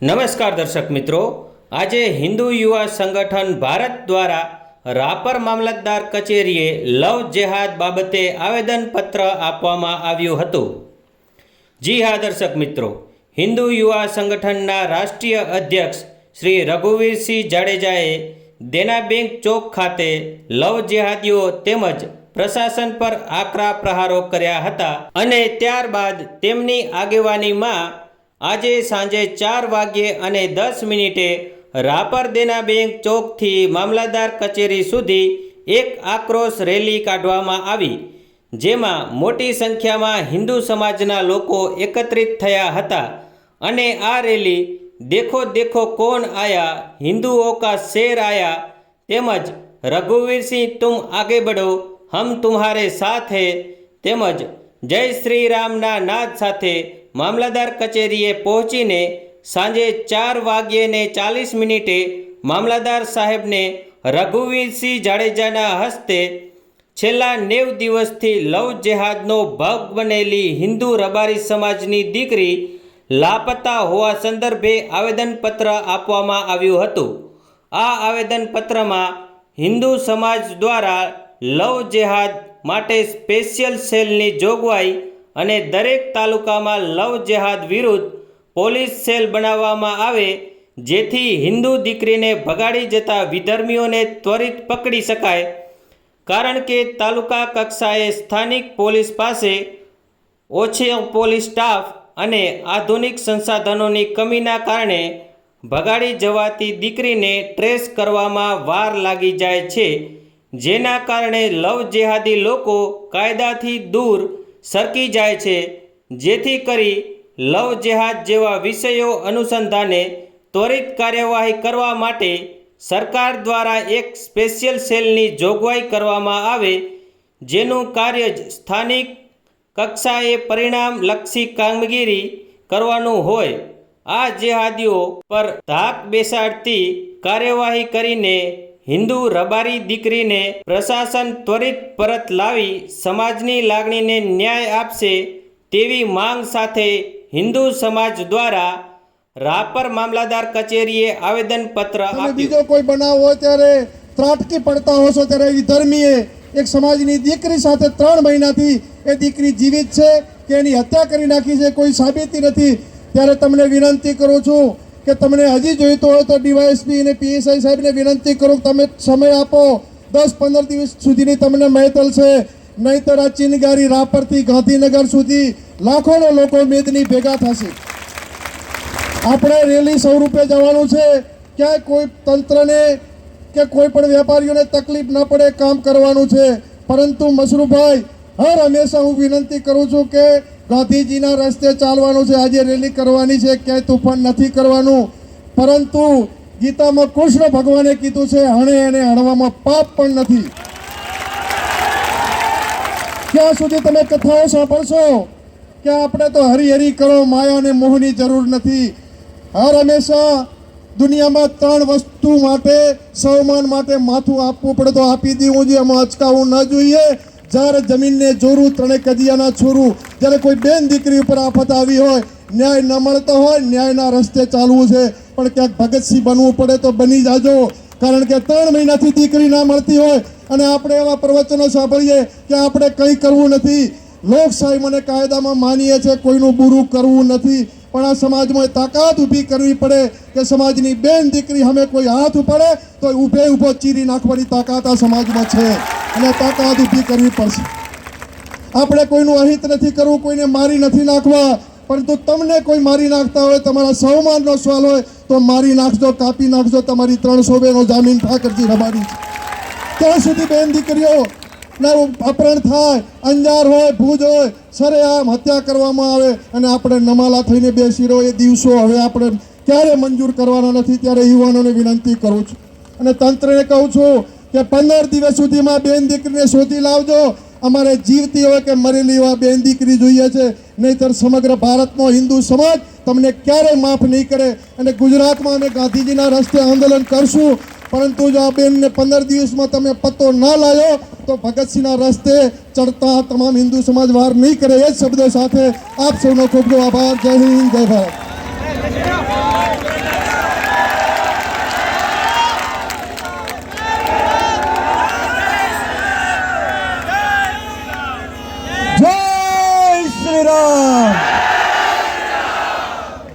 નમસ્કાર દર્શક મિત્રો. આજે હિન્દુ યુવા સંગઠન ભારત દ્વારા રાપર મામલતદાર કચેરીએ લવ જેહાદ બાબતે આવેદનપત્ર આપવામાં આવ્યું હતું. જી હા, દર્શક મિત્રો. હિન્દુ યુવા સંગઠનના રાષ્ટ્રીય અધ્યક્ષ શ્રી રઘુવીરસિંહ જાડેજાએ દેના બેંક ચોક ખાતે લવ જેહાદીઓ તેમજ પ્રશાસન પર આકરા પ્રહારો કર્યા હતા અને ત્યારબાદ તેમની આગેવાનીમાં આજે સાંજે ચાર વાગ્યે અને દસ મિનિટે રાપર દેના બેંક ચોકથી મામલતદાર કચેરી સુધી એક આક્રોશ રેલી કાઢવામાં આવી, જેમાં મોટી સંખ્યામાં હિન્દુ સમાજના લોકો એકત્રિત થયા હતા અને આ રેલી દેખો દેખો કોણ આયા, હિન્દુઓ કા શેર આયા, તેમજ રઘુવીરસિંહ તુમ આગે બઢો, હમ તુમ્હારે સાથ તેમજ જય શ્રી રામના નાદ સાથે મામલતદાર કચેરીએ પહોંચીને સાંજે ચાર વાગ્યેને ચાલીસ મિનિટે મામલતદાર સાહેબને રઘુવીરસિંહ જાડેજાના હસ્તે છેલ્લા નેવ દિવસથી લવ જેહાદનો ભાગ બનેલી હિન્દુ રબારી સમાજની દીકરી લાપતા હોવા સંદર્ભે આવેદનપત્ર આપવામાં આવ્યું હતું. આ આવેદનપત્રમાં હિન્દુ સમાજ દ્વારા લવ જેહાદ માટે સ્પેશિયલ સેલની જોગવાઈ અને દરેક તાલુકામાં લવ જેહાદ વિરુદ્ધ પોલીસ સેલ બનાવવામાં આવે, જેથી હિન્દુ દીકરીને ભગાડી જતા વિધર્મીઓને ત્વરિત પકડી શકાય. કારણ કે તાલુકા કક્ષાએ સ્થાનિક પોલીસ પાસે ઓછો પોલીસ સ્ટાફ અને આધુનિક સંસાધનોની કમીના કારણે ભગાડી જવાતી દીકરીને ટ્રેસ કરવામાં વાર લાગી જાય છે, જેના કારણે લવ જેહાદી લોકો કાયદાથી દૂર સરકી જાય છે. જેથી કરી લવ જેહાદ જેવા વિષયો અનુસંધાને ત્વરિત કાર્યવાહી કરવા માટે સરકાર દ્વારા એક સ્પેશિયલ સેલની જોગવાઈ કરવામાં આવે, જેનું કાર્ય જ સ્થાનિક કક્ષાએ પરિણામલક્ષી કામગીરી કરવાનું હોય. આ જેહાદીઓ પર ધાક બેસાડતી કાર્યવાહી કરીને હિન્દુ રબારી દીકરીને પ્રશાસન ત્વરિત પરત લાવી સમાજની લાગણીને ન્યાય આપશે તેવી માંગ સાથે હિન્દુ સમાજ દ્વારા રાપર મામલાદાર કચેરીએ આવેદનપત્ર આપ્યું. બીજો કોઈ બનાવ હોય ત્યારે ત્રાટકી પડતા હોશો ત્યારે વિધર્મીએ એક સમાજની દીકરી સાથે ત્રણ મહિનાથી એ દીકરી જીવિત છે કે એની હત્યા કરી નાખી છે કોઈ સાબિતી નથી. ત્યારે તમને વિનંતી કરું છું કે તમને હજી જોઈતો હોય તો ડીવાયએસપી અને પીએસઆઈ સાહેબને વિનંતી કરું તમે સમય આપો. દસ પંદર દિવસ સુધીની તમને મહેતલ છે નહીતર આ ચિનગારી રાપરથી ગાંધીનગર સુધી લાખોનો લોકો મેદની ભેગા થશે. આપણે રેલી સ્વરૂપે જવાનું છે. ક્યાંય કોઈ તંત્રને કે કોઈ પણ વેપારીઓને તકલીફ ન પડે કામ કરવાનું છે. પરંતુ મશરૂભાઈ હર હંમેશા હું વિનંતી કરું છું કે ગાંધીજીના રસ્તે ચાલવાનું છે. આજે રેલી કરવાની છે. ક્યાંય તોફાન નથી કરવાનું. પરંતુ ગીતામાં કૃષ્ણ ભગવાને કીધું છે, હણે એને હણવામાં પાપ પણ નથી. ક્યાં સુધી તમે કથાઓ સાંભળશો? કે આપણે તો હરિહરી કરો, માયા અને મોહની જરૂર નથી. હર હંમેશા દુનિયામાં ત્રણ વસ્તુ માટે સૌમાન માટે માથું આપવું પડે તો આપી દેવું જોઈએ. એમાં અચકાવવું ન જોઈએ. જ્યારે જમીનને જોરું ત્રણે કજિયાના છોરું, જ્યારે કોઈ બેન દીકરી ઉપર આફત આવી હોય, ન્યાય ન મળતો હોય, ન્યાયના રસ્તે ચાલવું છે. પણ ક્યાંક ભગતસિંહ બનવું પડે તો બની જાજો. કારણ કે ત્રણ મહિનાથી દીકરી ના મળતી હોય. અને આપણે એવા પ્રવચનો સાંભળીએ કે આપણે કંઈ કરવું નથી. લોકશાહી મને કાયદામાં માનીએ છે, કોઈનું બુરું કરવું નથી. પણ આ સમાજમાં તાકાત ઊભી કરવી પડે કે સમાજની બેન દીકરી અમે કોઈ હાથ ઉપાડે, તો ઊભે ઊભો ચીરી નાખવાની તાકાત આ સમાજમાં છે. અને તાકાત ઊભી કરવી પડશે. આપણે કોઈનું અહિત નથી કરવું, કોઈને મારી નથી નાખવા, પરંતુ તમને કોઈ મારી નાખતા હોય, તમારા સૌમાનનો સવાલ હોય, તો મારી નાખજો, કાપી નાખજો, તમારી ત્રણસો બેનો જામીન ઠાકરજી છે ત્યાં સુધી બેન દીકરીઓ, ના અપહરણ થાય, અંજાર હોય, ભૂજ હોય, સરેઆમ હત્યા કરવામાં આવે અને આપણે નમાલા થઈને બેસી રહો, એ દિવસો હવે આપણે ક્યારે મંજૂર કરવાના નથી, ત્યારે યુવાનોને વિનંતી કરું છું. અને તંત્રને કહું છું કે પંદર દિવસ સુધીમાં બેન દીકરીને શોધી લાવજો. અમારે જીવતી હોય કે મરેલી હોય બેન દીકરી જોઈએ છે. નહીતર સમગ્ર ભારતનો હિન્દુ સમાજ તમને ક્યારેય માફ નહીં કરે અને ગુજરાતમાં અમે ગાંધીજીના રસ્તે આંદોલન કરશું. પરંતુ જો આ બેનને પંદર દિવસમાં તમે પત્તો ના લાવ્યો તો ભગતસિંહના રસ્તે ચડતા તમામ હિન્દુ સમાજ વાર નહીં કરે. એ જ શબ્દો સાથે આપ સૌનો ખૂબ ખૂબ આભાર. જય હિન્દ, જય ભારત.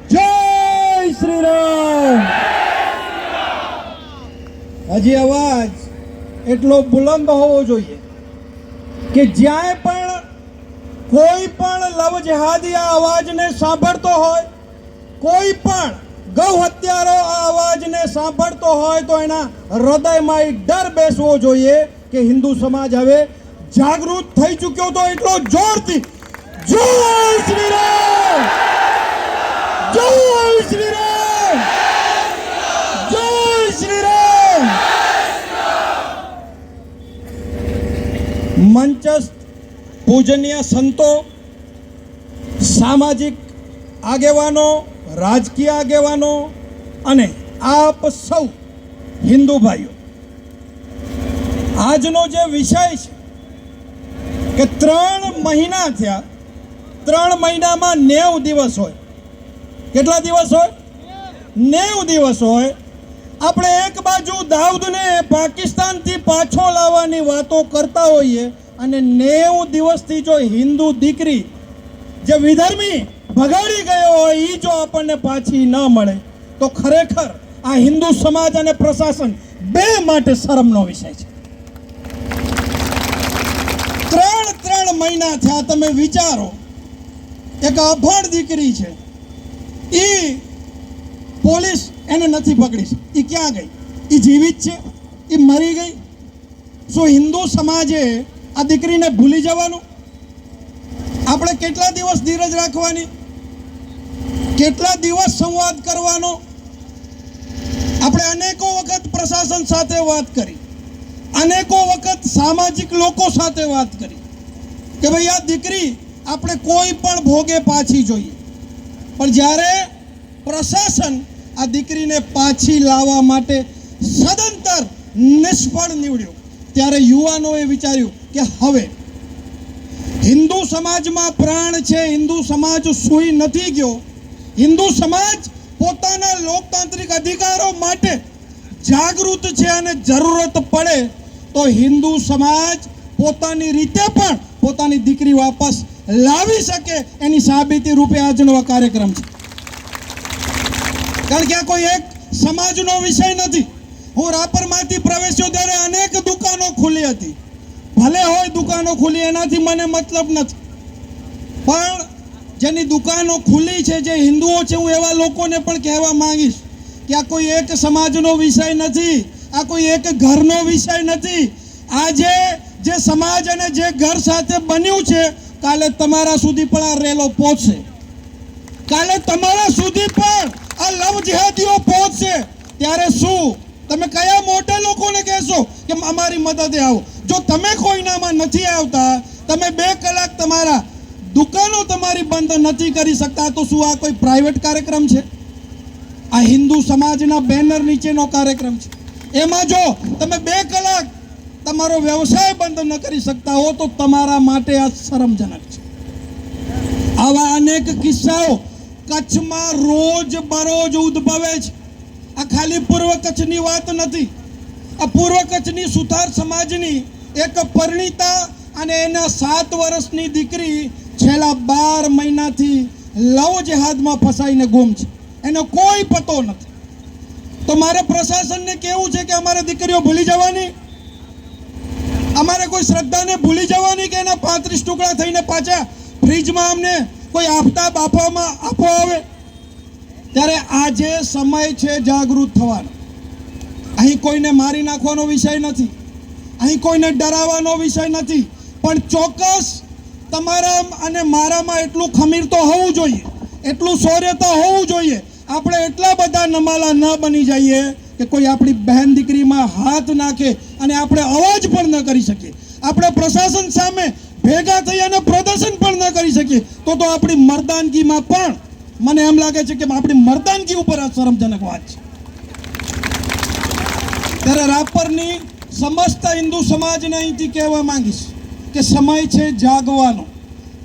જય શ્રી રામ હજી અવાજ એટલો બુલંદ હોવો જોઈએ કે જ્યાં પણ કોઈ પણ લવજહાદી આ અવાજને સાંભળતો હોય, કોઈ પણ ગૌ હત્યારો આ અવાજને સાંભળતો હોય તો એના હૃદયમાં ડર બેસવો જોઈએ કે હિન્દુ સમાજ હવે જાગૃત થઈ ચૂક્યો તો એટલો જોરથી જય શ્રી રામ! જય શ્રી રામ! મંચસ્થ, પૂજનીય સંતો, સામાજિક આગેવાનો, રાજકીય આગેવાનો અને આપ સૌ હિન્દુ ભાઈઓ, આજનો જે વિષય છે કે ત્રણ મહિના થયા ત્રણ મહિનામાં નેવ દિવસ હોય. કેટલા દિવસ હોય? નેવ દિવસ હોય. આપણે એક બાજુ દાઉદને પાકિસ્તાનથી પાછો લાવવાની વાતો કરતા હોઈએ અને નેવ દિવસથી જો હિન્દુ દીકરી જે વિધર્મી ભગાડી ગયો હોય એ જો આપણને પાછી ન મળે, તો ખરેખર આ હિન્દુ સમાજ અને પ્રશાસન બે માટે શરમનો વિષય છે. ત્રણ ત્રણ મહિના થયા, તમે વિચારો. એક અભણ દીકરી છે. એ પોલીસ એને નથી પકડી એ ક્યાં ગઈ? એ જીવિત છે? એ મરી ગઈ? શું હિન્દુ સમાજે આ દીકરીને ભૂલી જવાનું? આપણે કેટલા દિવસ ધીરજ રાખવાની? કેટલા દિવસ સંવાદ કરવાનો? આપણે અનેકો વખત પ્રશાસન સાથે વાત કરી. અનેકો વખત સામાજિક લોકો સાથે વાત કરી. કે ભાઈ, આ દીકરી આપણે કોઈ પણ ભોગે પાછી જોઈએ. પણ જ્યારે પ્રશાસન આ દીકરીને પાછી લાવવા માટે સદંતર નિષ્ફળ નીવડ્યું, ત્યારે યુવાનોએ વિચાર્યું કે હવે હિન્દુ સમાજમાં પ્રાણ છે, હિન્દુ સમાજ સૂઈ નથી ગયો. હિન્દુ સમાજ પોતાના લોકતાંત્રિક અધિકારો માટે જાગૃત છે અને જરૂરત પડે, તો હિન્દુ સમાજ પોતાની રીતે પણ પોતાની દીકરી વાપસ લાવી શકે એની સાબિતી રૂપે આજનો આ કાર્યક્રમ છે. કારણ કે આ કોઈ એક સમાજનો વિષય નથી. હું રાપરમાંથી પ્રવેશ્યો ત્યારે અનેક દુકાનો ખુલી હતી. ભલે હોય દુકાનો ખુલી, એનાથી મને મતલબ નથી. પણ જેની દુકાનો ખુલ્લી છે, જે હિન્દુઓ છે, હું એવા લોકોને પણ કહેવા માંગીશ કે આ કોઈ એક સમાજનો વિષય નથી, આ કોઈ એક ઘરનો વિષય નથી. આજે જે સમાજ અને જે ઘર સાથે બન્યું છે કાલે તમારા સુધી પણ આ રેલો પહોંચશે. કાલે તમારા સુધી પણ આ લવ જેહાદીઓ પહોંચશે. ત્યારે શું? તમે કયા મોટા લોકોને કહેશો કે અમારી મદદે આવો. જો તમે કોઈનામાં નથી આવતા, તમે બે કલાક તમારા દુકાનો તમારી બંધ નથી કરી શકતા, તો શું આ કોઈ પ્રાઇવેટ કાર્યક્રમ છે? આ હિન્દુ સમાજના બેનર નીચેનો કાર્યક્રમ છે. એમાં જો તમે બે કલાક તમારો વ્યવસાય બંધ ન કરી શકતા હો તો તમારા માટે આ શરમજનક છે. આવા અનેક કિસ્સાઓ કચ્છમાં રોજ બરોજ ઉદ્ભવે છે. આ ખાલી પૂર્વ કચ્છની વાત નથી. આ પૂર્વ કચ્છની સુથાર સમાજની એક પરિણીતા અને એના સાત વર્ષની દીકરી છેલ્લા બાર મહિનાથી લવ જેહાદમાં ફસાઈને ગુમ છે. એનો કોઈ પતો નથી. તો મારે પ્રશાસનને કેવું છે કે અમારે દીકરીઓ ભૂલી જવાની? અમારે કોઈ શ્રદ્ધાને ભૂલી જવાની કે એના પાંત્રીસ ટુકડા થઈને પાછા ફ્રીજમાં અમને કોઈ આફતાબ આપવામાં આપો આવે? ત્યારે આજે સમય છે જાગૃત થવાનો. અહીં કોઈને મારી નાખવાનો વિષય નથી. અહીં કોઈને ડરાવવાનો વિષય નથી. પણ ચોક્કસ તમારા અને મારામાં એટલું ખમીર તો હોવું જોઈએ. એટલું શૌર્ય તો હોવું જોઈએ. આપણે એટલા બધા નમાલા ન બની જઈએ કે કોઈ આપણી બહેન દીકરીમાં હાથ નાખે અને આપણે અવાજ પણ ન કરી શકીએ. આપણે પ્રશાસન સામે ભેગા થઈ અને પ્રદર્શન પણ ન કરી શકીએ. તો તો આપણી મર્દાનગીમાં પણ મને એમ લાગે છે કે આપણી મર્દાનગી ઉપર આ શરમજનક વાત છે. ત્યારે રાપરની સમસ્ત હિન્દુ સમાજને અહીંથી કહેવા માંગીશ કે સમય છે જાગવાનો.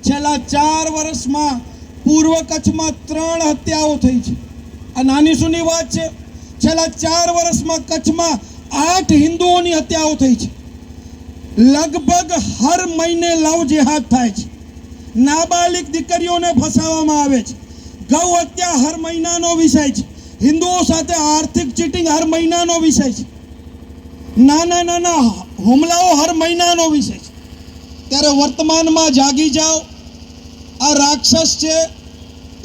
છેલ્લા ચાર વર્ષમાં પૂર્વ કચ્છમાં ત્રણ હત્યાઓ થઈ છે. આ નાની સુની વાત છે. છેલ્લા ચાર વર્ષમાં કચ્છમાં આઠ હિન્દુઓની હત્યાઓ થઈ છે. લગભગ હર મહિને લવ જેહાદ થાય છે. નાબાલિક દીકરીઓને ફસાવવામાં આવે છે. ગૌ હત્યા હર મહિનાનો વિષય છે. હિન્દુઓ સાથે આર્થિક ચીટિંગ હર મહિનાનો વિષય છે. નાના નાના હુમલાઓ હર મહિનાનો વિષય છે. ત્યારે વર્તમાનમાં જાગી જાઓ. આ રાક્ષસ છે,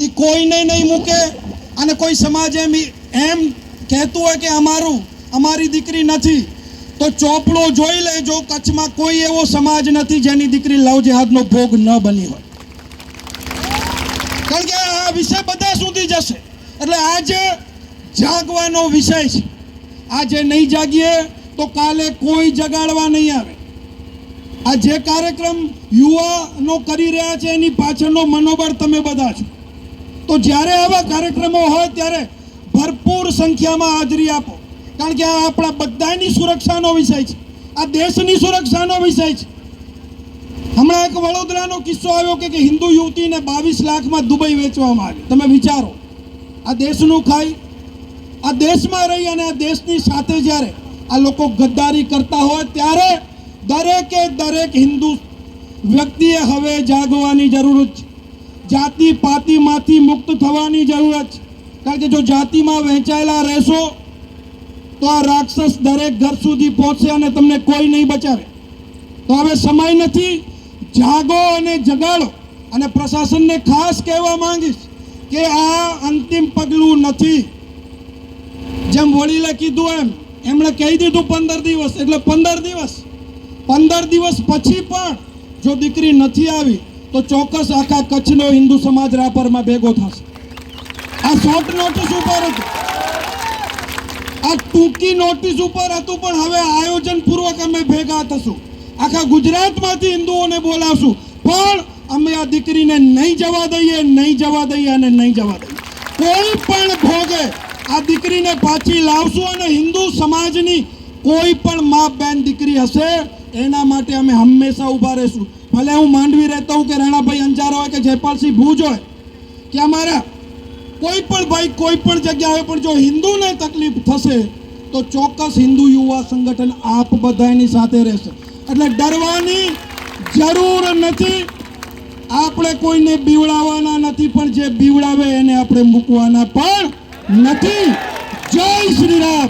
એ કોઈને નહીં મૂકે અને કોઈ સમાજ એમ એમ કહેતું હોય કે અમારું અમારી દીકરી નથી, તો ચોપડો જોઈ લેજો, કચ્છમાં કોઈ એવો સમાજ નથી જેની દીકરી લવ જેહાદનો ભોગ ન બની હોય. કારણ કે આ વિષય બધા સુધી જશે. એટલે આજે જાગવાનો વિષય છે. આજે નહીં જાગીએ તો કાલે કોઈ જગાડવા નહીં આવે. આ જે કાર્યક્રમ યુવાનો કરી રહ્યા છે એની પાછળનો મનોબળ તમે બધા છો. તો જ્યારે આવા કાર્યક્રમો હોય ત્યારે ભરપૂર સંખ્યામાં હાજરી આપો. કારણ કે આ આપણા બધાની સુરક્ષાનો વિષય છે. આ દેશની સુરક્ષાનો વિષય છે. હમણાં એક વડોદરાનો કિસ્સો આવ્યો કે કે હિન્દુ યુવતીને બાવીસ લાખમાં દુબઈ વેચવામાં આવી તમે વિચારો, આ દેશનું ખાઈ, આ દેશમાં રહી અને આ દેશની સાથે જ્યારે આ લોકો ગદ્દારી કરતા હોય, ત્યારે દરેકે દરેક હિન્દુ વ્યક્તિએ હવે જાગવાની જરૂરત છે. જાતિ પાતિમાંથી મુક્ત થવાની જરૂરત છે. કારણ કે જો જાતિમાં વહેંચાયેલા રહેશો તો આ રાક્ષસ દરેક ઘર સુધી પહોંચશે અને તમને કોઈ નહીં બચાવે. તો હવે સમય નથી. જાગો અને જગાડો. અને પ્રશાસનને ખાસ કહેવા માંગીશ કે આ અંતિમ પગલું નથી. જેમ વડીલે કીધું એમ, એમણે કહી દીધું પંદર દિવસ, એટલે પંદર દિવસ. પંદર દિવસ પછી પણ જો દીકરી નથી આવી, તો ચોક્કસ આખા કચ્છનો હિન્દુ સમાજ રાપરમાં ભેગો થશે. આ શોર્ટ નોટિસ ઉપર હતું આ ટૂંકી નોટિસ ઉપર હતું, પણ હવે આયોજન પૂર્વક અમે ભેગા થશું. આખા ગુજરાતમાંથી હિન્દુઓને બોલાવશું. પણ અમે આ દીકરીને નહીં જવા દઈએ, નહીં જવા દઈએ અને નહીં જવા દઈએ. કોઈ પણ ભોગે આ દીકરીને પાછી લાવશું અને હિન્દુ સમાજની કોઈ પણ મા બેન દીકરી હશે, એના માટે અમે હંમેશા ઊભા રહીશું. ભલે હું માંડવી રહેતો હું કે રાણાભાઈ અંજારો હોય કે જયપાલસિંહ ભુજ હોય, કે અમારા કોઈ પણ ભાઈ, કોઈ પણ જગ્યાએ પણ જો હિન્દુને તકલીફ થશે, તો ચોક્કસ હિન્દુ યુવા સંગઠન આપ બધાની સાથે રહેશે. એટલે ડરવાની જરૂર નથી. આપણે કોઈને બીવડાવવાના નથી, પણ જે બીવડાવે એને આપણે મૂકવાના પણ નથી. જય શ્રી રામ.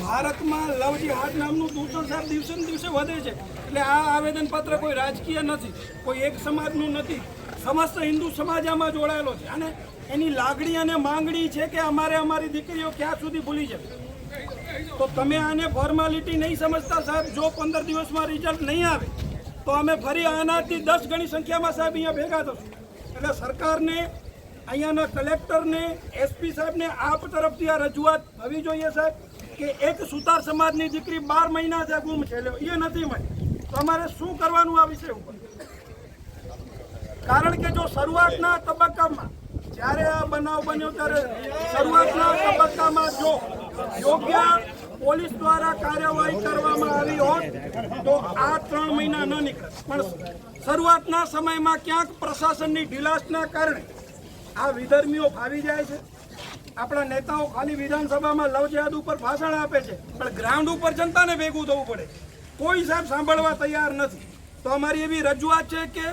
ભારતમાં લવ જિહાદ નામનું દૂષણ સાહેબ દિવસે ને દિવસે વધે છે. એટલે આ આવેદનપત્ર કોઈ રાજકીય નથી, કોઈ એક સમાજનું નથી. સમસ્ત હિન્દુ સમાજ આમાં જોડાયેલો છે. અને એની લાગણી અને માંગણી છે કે અમારે અમારી દીકરીઓ ક્યાં સુધી ભૂલી જાય તો તમે આને ફોર્માલિટી નહીં સમજતા સાહેબ, જો પંદર દિવસમાં રિઝલ્ટ નહીં આવે, તો અમે ફરી આનાથી દસ ગણી સંખ્યામાં સાહેબ અહીંયા ભેગા થશું. એટલે સરકારને, અહીંયાના કલેક્ટરને એસપી સાહેબને આપ તરફથી આ રજૂઆત થવી જોઈએ સાહેબ. કે એક સુતાર સમાજની દીકરી બાર મહિના જે ગુમ છે એ નથી મળી. તો અમારે શું કરવાનું આ વિષય ઉપર? કારણ કે જો શરૂઆતના તબક્કામાં, જ્યારે આ બનાવ બન્યો ત્યારે શરૂઆતના તબક્કામાં જો યોગ્ય પોલીસ દ્વારા કાર્યવાહી કરવામાં આવી હોત, તો આ ત્રણ મહિના ન નીકળે. પણ શરૂઆતના સમયમાં ક્યાંક પ્રશાસનની ઢીલાસના કારણે આ વિધર્મીઓ ફાવી જાય છે. આપણા નેતાઓ ખાલી વિધાનસભામાં લવ જેહાદ ઉપર ભાષણ આપે છે. પણ ગ્રાઉન્ડ ઉપર જનતાને ભેગું થવું પડે કોઈ સાહેબ સાંભળવા તૈયાર નથી. તો અમારી એવી રજૂઆત છે કે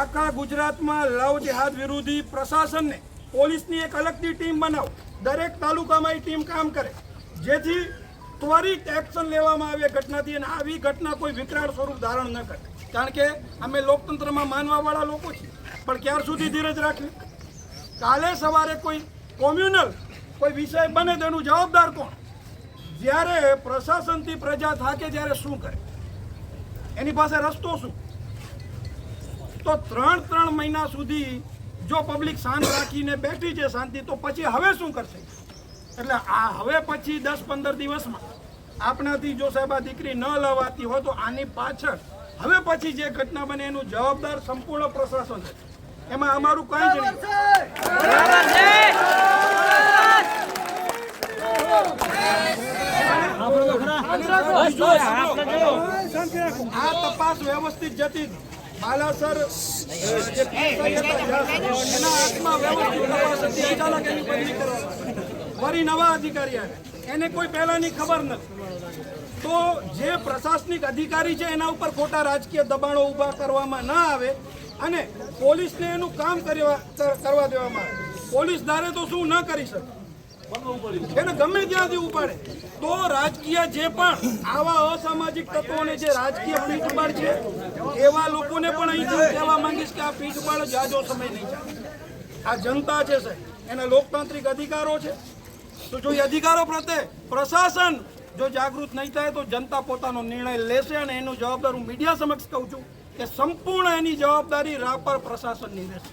આખા ગુજરાતમાં લવ જેહાદ વિરોધી પ્રશાસનને પોલીસની એક અલગથી ટીમ બનાવો. દરેક તાલુકામાં એ ટીમ કામ કરે. જેથી ત્વરિત એક્શન લેવામાં આવે ઘટનાથી અને આવી ઘટના કોઈ વિકરાળ સ્વરૂપ ધારણ ન કરે. કારણ કે અમે લોકતંત્રમાં માનવાવાળા લોકો છીએ. પણ ક્યાર સુધી ધીરજ રાખવી? કાલે સવારે કોઈ કોમ્યુનલ, કોઈ વિષય બને તેનું જવાબદાર કોણ? જ્યારે પ્રશાસનથી પ્રજા થાકે ત્યારે શું કરે? એની પાસે રસ્તો શું? તો ત્રણ ત્રણ મહિના સુધી જો પબ્લિક શાંત રાખીને બેઠી છે શાંતિ, તો પછી હવે શું કરશે? એટલે આ હવે પછી દસ પંદર દિવસમાં આપણાથી જો સાહેબ આ દીકરી ન લવાતી હોય તો આની પાછળ હવે પછી જે ઘટના બને એનું જવાબદાર સંપૂર્ણ પ્રશાસન છે. એમાં અમારું કંઈ જ નહીં આ તપાસ વ્યવસ્થિત જતી. બાલાસર એના હાથમાં વ્યવસ્થિત તપાસ હતી. નવા અધિકારી આવ્યા એને કોઈ પહેલાની ખબર નથી તો જે પ્રશાસનિક અધિકારી છે, એના ઉપર ખોટા રાજકીય દબાણો ઊભા કરવામાં ન આવે અને પોલીસને એનું કામ કરવા દેવામાં આવે. પોલીસ ધારે તો શું ન કરી શકે? એને ગમે ત્યાંથી ઉપાડે. તો રાજકીય જે પણ આવા અસામાજિક તત્વોને જે રાજકીય પીઠબળ છે, એવા લોકોને પણ અહીંથી હું કહેવા માંગીશ કે આ પીઠબળ જાજો સમય નહીં ચાલે. આ જનતા છે, સાહેબ. એના લોકતાંત્રિક અધિકારો છે. તો જો એ અધિકારો પ્રત્યે પ્રશાસન જો જાગૃત નહીં થાય તો જનતા પોતાનો નિર્ણય લેશે અને એનું જવાબદાર હું મીડિયા સમક્ષ કહું છું. કે સંપૂર્ણ એની જવાબદારી રાપર પ્રશાસનની રહેશે.